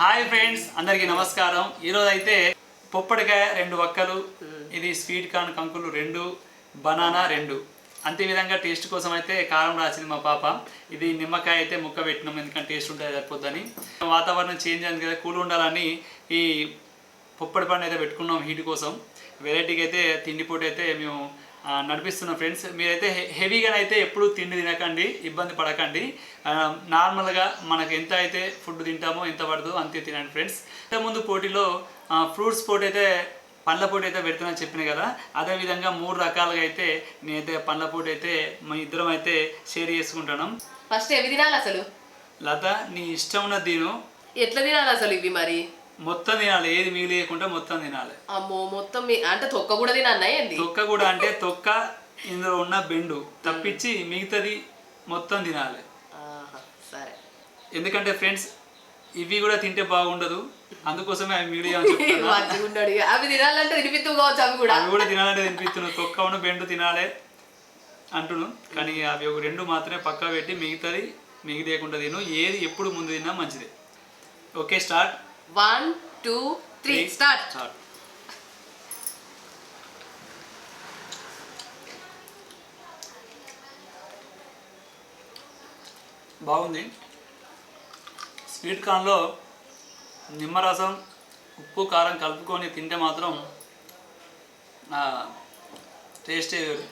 Hi friends అందరికీ నమస్కారం. ఈరోజు అయితే పొప్పడికాయ రెండు వక్కలు ఇది స్వీట్ కార్న్ కంకులు రెండు బనానా రెండు. అంతే విధంగా టేస్ట్ కోసం అయితే కారం రాసింది మా పాప. ఇది నిమ్మకాయ అయితే ముక్క పెట్టినాం ఎందుకంటే టేస్ట్ ఉంటుంది సరిపోద్దని. వాతావరణం చేంజ్ అయింది కదా కూల్ ఉండాలని ఈ పొప్పడి పండు అయితే పెట్టుకున్నాం హీట్ కోసం. వెరైటీకి అయితే తిండి అయితే మేము నడిపిస్తున్నాం ఫ్రెండ్స్. మీరైతే హె- హెవీగా అయితే ఎప్పుడు తిండి తినకండి ఇబ్బంది పడకండి. నార్మల్గా మనకు ఎంత అయితే ఫుడ్ తింటామో ఎంత పడదో అంతే తినండి ఫ్రెండ్స్. ముందు పోటీలో ఫ్రూట్స్ పోటీ అయితే పండ్ల పోటీ అయితే పెడుతున్నా చెప్పిన కదా అదేవిధంగా మూడు రకాలుగా అయితే నేనైతే పండ్ల పోటీ అయితే మా ఇద్దరం అయితే షేర్ చేసుకుంటున్నాం. ఫస్ట్ ఎవి తినాలి అసలు? లత నీ ఇష్టం ఉన్న తిను. ఎట్లా తినాలి అసలు ఇవి మరి? మొత్తం తినాలి. ఏది మిగిలియకుండా మొత్తం తినాలి. అమ్మో మొత్తం మీ- అంటే తొక్క కూడా తినన్నా ఏంది? తొక్క కూడా అంటే తొక్క ఇందులో ఉన్న బెండు తప్పించి మిగతాది మొత్తం తినాలి. ఆహా, సరే. ఎందుకంటే ఫ్రెండ్స్ ఇవి కూడా తింటే బాగుండదు. అందుకోసమే అవి మిగిలి అని చెప్తున్నా. మంచిగా ఉన్నాడు ఇక. అవి తినాలంటే తినిపిత్తు కావచ్చు అవి కూడా. అవి కూడా తినాలంటే తినిపిస్తున్నాను తొక్క ఉన్న బెండు తినాలి అంటున్నాను కానీ అవి ఒక రెండు మాత్రమే పక్కా పెట్టి మిగతాది మిగిలియకుండా తిను. ఏది ఎప్పుడు ముందు తిన్నా మంచిది. Okay start. One two three start బాగుంది. స్వీట్ కార్న్లో నిమ్మరసం ఉప్పు కారం కలుపుకొని తింటే మాత్రం టేస్టే వేరు.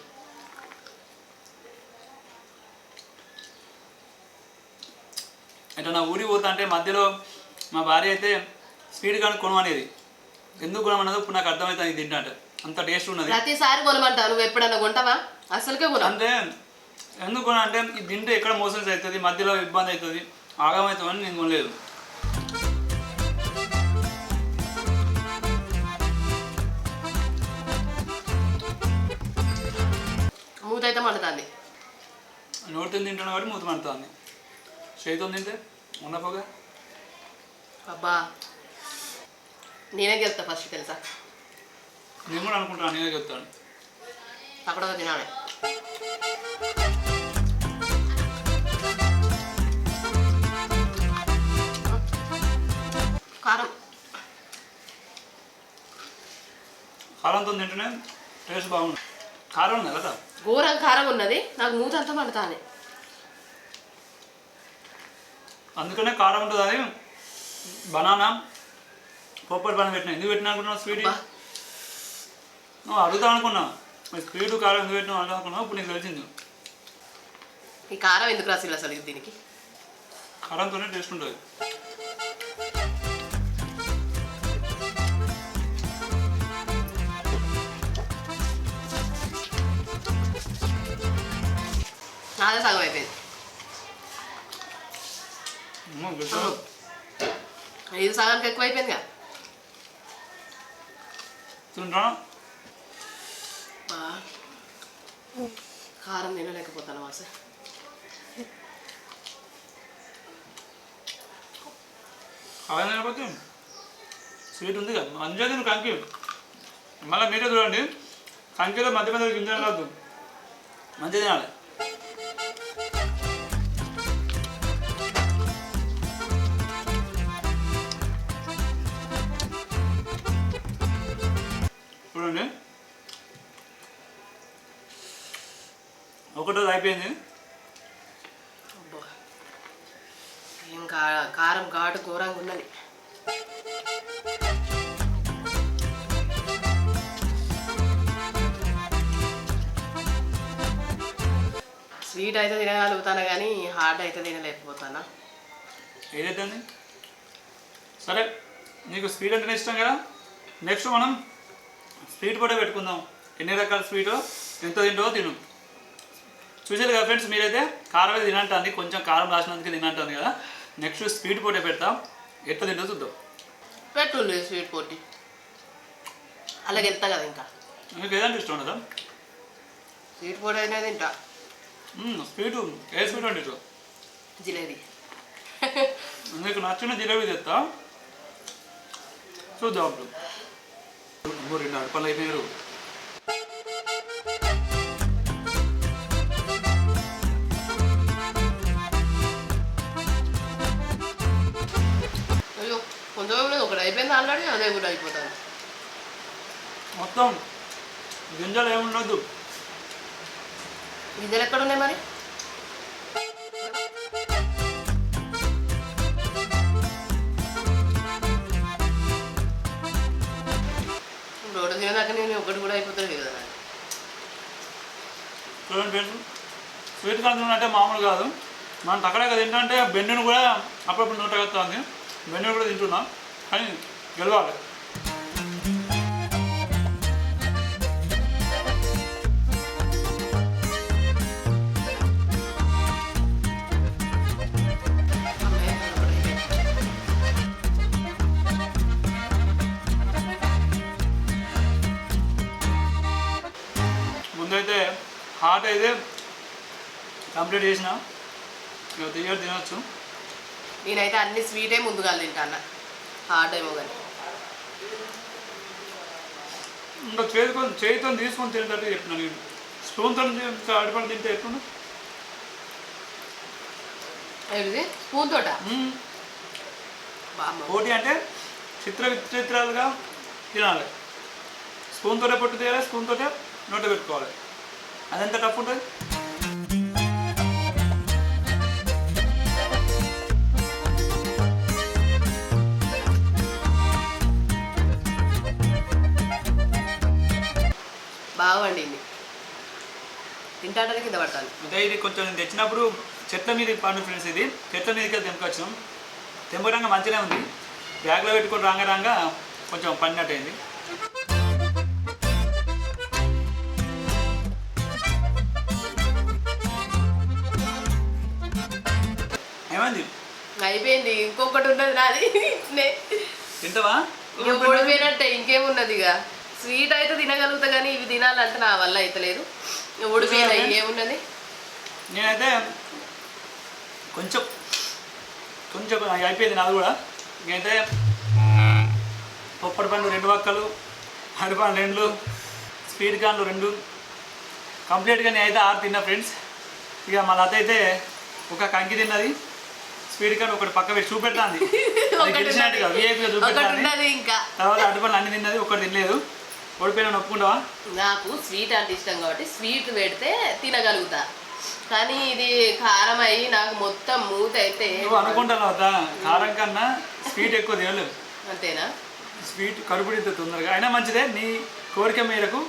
అంటే నా ఊరికి పోతా అంటే మధ్యలో మా భార్య అయితే స్వీట్ కార్న్ కొనమనేది. ఎందుకు కొనమన్నదో ఇప్పుడు నాకు అర్థమవుతుంది ఇది తింటా అంటే అంత టేస్ట్ ఉన్నది. ప్రతిసారి కొనమంటావు నువ్వు ఎప్పుడన్నా కొంటావా? అసలుకే కొన అంటే ఎందుకు కొన అంటే ఇది తింటే ఎక్కడ మోషన్స్ అవుతుంది మధ్యలో ఇబ్బంది అవుతుంది ఆగమవుతుందని నేను కొనలేదు. మూత అయితే మండుతుంది. నోటితో తింటున్నా కాబట్టి మూత పడుతుంది చేతితో తింటే ఉన్నపోగా అబ్బా. నేనే గెలుస్తా ఫస్ట్ తెలుసా? నేను కూడా అనుకుంటాను నేనే చెప్తాను అక్కడ తినాలి. కారం. కారంతో తింటేనే టేస్ట్ బాగుంది కారం ఉంది కదా ఘోరం కారం ఉన్నది నాకు మూత అంతా మండుతానే అందుకనే కారం ఉంటుంది అది బనానా? పొప్పటి పని పెట్టినా. ఎందుకు పెట్టినా అనుకున్నావు స్వీట్. నువ్వు అడుగుతా అనుకున్నా. మరి స్వీట్ కారం ఎందుకు పెట్టినా అడుగుతా అనుకున్నావు. ఇప్పుడు నీకు తెలిసింది. ఈ కారం ఎందుకు రాసిల్లు అసలు దీనికి? కారంతోనే టేస్ట్ ఉంటుంది. నాదే సగం అయిపోయింది అమ్మో, గుర్తు. ఇది సగానికి ఎక్కువ అయిపోయిందిగా తింటా. కారం తినలేకపోతాను వాస కారం లేకపోతే స్వీట్ ఉంది కదా మంచిగా తిను కంకి మళ్ళీ మీరే చూడండి కంకిలో మధ్య మధ్య గింజలు కాదు మంచిగా తినాలి చూడండి. ఒకటోది అయిపోయింది. ఏం కారం ఘాటు ఘోరంగా ఉన్నది. స్వీట్ అయితే తినగలుగుతాను కానీ హార్డ్ అయితే తినలేకపోతానా? ఏదైతే అండి సరే నీకు స్వీట్ అంటేనే ఇష్టం కదా? నెక్స్ట్ మనం స్వీట్ కూడా పెట్టుకుందాం. ఎన్ని రకాల స్వీట్ ఎంత తింటో తిను. చూసారు కదా ఫ్రెండ్స్ మీరైతే కారం అయితే తినంటుంది కొంచెం కారం రాసినందుకే తినంటుంది కదా. నెక్స్ట్ స్వీట్ పోటీ పెడతాం. ఎట్లా తింటో చూద్దాం. పెట్టుండి స్వీట్ పోటీ. అలాగే వెళ్తా కదా ఇంకా. మీకు ఏదంటే ఇష్టం ఉండదా? స్వీట్ పోటీ అయినా తింటా. స్వీట్ ఏ స్వీట్ ఇష్టం? జిలేబీ. నీకు నచ్చిన జిలేబీ తెస్తా. చూద్దాం అప్పుడు. ఇంకో రెండు అడపలు అయిపోయారు అయ్యో కొంచెం ఒకటి అయిపోయింది ఆల్రెడీ అదే కూడా అయిపోతుంది మొత్తం గింజలు ఏముండదు గింజలు ఎక్కడ ఉన్నాయి మరి? రోడ్డు నేను ఒకటి కూడా అయిపోతుంది కదా. చూడండి ఫ్రెండ్స్ స్వీట్ కార్న్ అంటే మామూలు కాదు. మనం అక్కడే తింటుంటే బెన్నును కూడా అప్పుడప్పుడు నూట వస్తుంది బెన్నును కూడా తింటున్నాం కానీ గెలవాలి. హాట్ అయితే కంప్లీట్ చేసిన. ఇక తియ్యడు తినొచ్చు. నేనైతే అన్ని స్వీటే ముందుగా తింటాను హాట్ ఏమో కానీ ఇంకా చేతితో చేతితో తీసుకొని తినేటట్టు చెప్పిన నేను. స్పూన్తో అడిపడి తింటే ఎట్లుండు? స్పూన్ తోట? పోటీ అంటే చిత్ర విచిత్రాలుగా తినాలి. స్పూన్ తోటే పొట్టు తీయాలి స్పూన్ తోటే నోట పెట్టుకోవాలి. అదెంత టఫ్ ఉంటుంది? బాగా వండింది తింటాడని కింద పట్టాలి అంటే ఇది కొంచెం నేను తెచ్చినప్పుడు చెట్ల మీద పండు ఫ్రెండ్స్ ఇది. చెట్ల మీదకి తెంపుకొచ్చాం తెంపడంగా మంచిగా ఉంది. బ్యాగ్లో పెట్టుకొని రాంగ రాంగ కొంచెం పడినట్టు ఏమైంది? అయిపోయింది. ఇంకొకటి ఉన్నది నాది. తింటావా? ఓడిపోయినట్టే ఇంకేమున్నది ఇక. స్వీట్ అయితే తినగలుగుతా కానీ ఇవి తినాలంటే నా వల్ల అయితలేదు ఇక ఓడిపోయినాయి ఏమున్నది? నేనైతే కొంచెం కొంచెం అయిపోయింది నాది కూడా. ఇంకైతే పొప్పడి పండు రెండు వక్కలు అడిపండు రెండు స్పీడ్ కార్న్లు రెండు. కంప్లీట్గా నేనైతే ఆరు తిన్నా ఫ్రెండ్స్. ఇక మా లత అయితే ఒక కంకి తిన్నది. స్పీడ్ కార్న్ ఒకటి పక్క పెట్టి గెలిచినట్టుగా. విఐపిగా చూపెట్టాలి ఇంకా. తర్వాత అడిపండ్లు అన్ని తిన్నది ఒకటి తినలేదు. ఓడిపోయినా ఒప్పుకుంటావా నాకు స్వీట్ అంటే ఇష్టం కాబట్టి స్వీట్ పెడితే తినగలుగుతా. కానీ ఇది కారం అయ్యి నాకు మొత్తం మూత అయితే నువ్వు అనుకుంటాను కారం కన్నా స్వీట్ ఎక్కువ తినలేవు. అంతేనా? స్వీట్ కడుపుడితే తొందరగా. అయినా మంచిదే నీ కోరిక మేరకు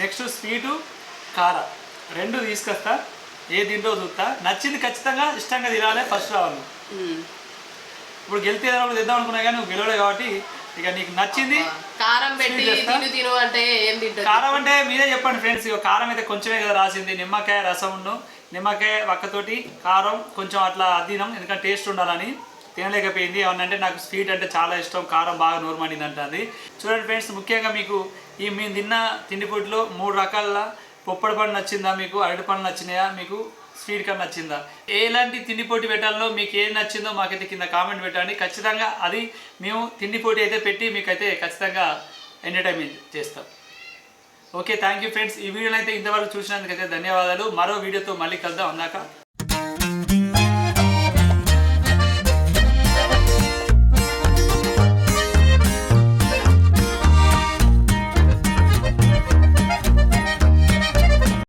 నెక్స్ట్ స్వీటు కార. రెండు తీసుకొస్తా ఏ తింటో చూస్తా. నచ్చింది ఖచ్చితంగా ఇష్టంగా తినాలి ఫస్ట్ రావాలి. ఇప్పుడు గెలితే ఏదైనా తెద్దాం అనుకున్నా కానీ నువ్వు గెలవలే కాబట్టి ఇక నీకు నచ్చింది కారం పెట్టి? తిను తిను అంటే ఏం కారం అంటే మీరే చెప్పండి ఫ్రెండ్స్ ఇక కారం అయితే కొంచెమే కదా రాసింది నిమ్మకాయ రసం ఉండు నిమ్మకాయ వక్కతోటి కారం కొంచెం అట్లా అద్దినం ఎందుకంటే టేస్ట్ ఉండాలని తినలేకపోయింది. ఏమన్నంటే నాకు స్వీట్ అంటే చాలా ఇష్టం కారం బాగా నోరు మండింది అంటుంది. చూడండి ఫ్రెండ్స్ ముఖ్యంగా మీకు ఈ మేము తిన్న తిండి ఫుడ్లో మూడు రకాల పొప్పడి పండు నచ్చిందా మీకు అరటి పండు నచ్చినాయా మీకు? స్వీట్ కార్న్ నచ్చిందా? ఎలాంటి తిండి పోటీ పెట్టాలో మీకు ఏం నచ్చిందో మాకైతే కింద కామెంట్ పెట్టండి. ఖచ్చితంగా అది మేము తిండి పోటీ అయితే పెట్టి మీకైతే ఖచ్చితంగా ఎంటర్టైన్మెంట్ చేస్తాం. Okay thank you friends. ఈ వీడియోని అయితే ఇంతవరకు చూసినందుకైతే ధన్యవాదాలు. మరో వీడియోతో మళ్ళీ కలుద్దాం. అందాక.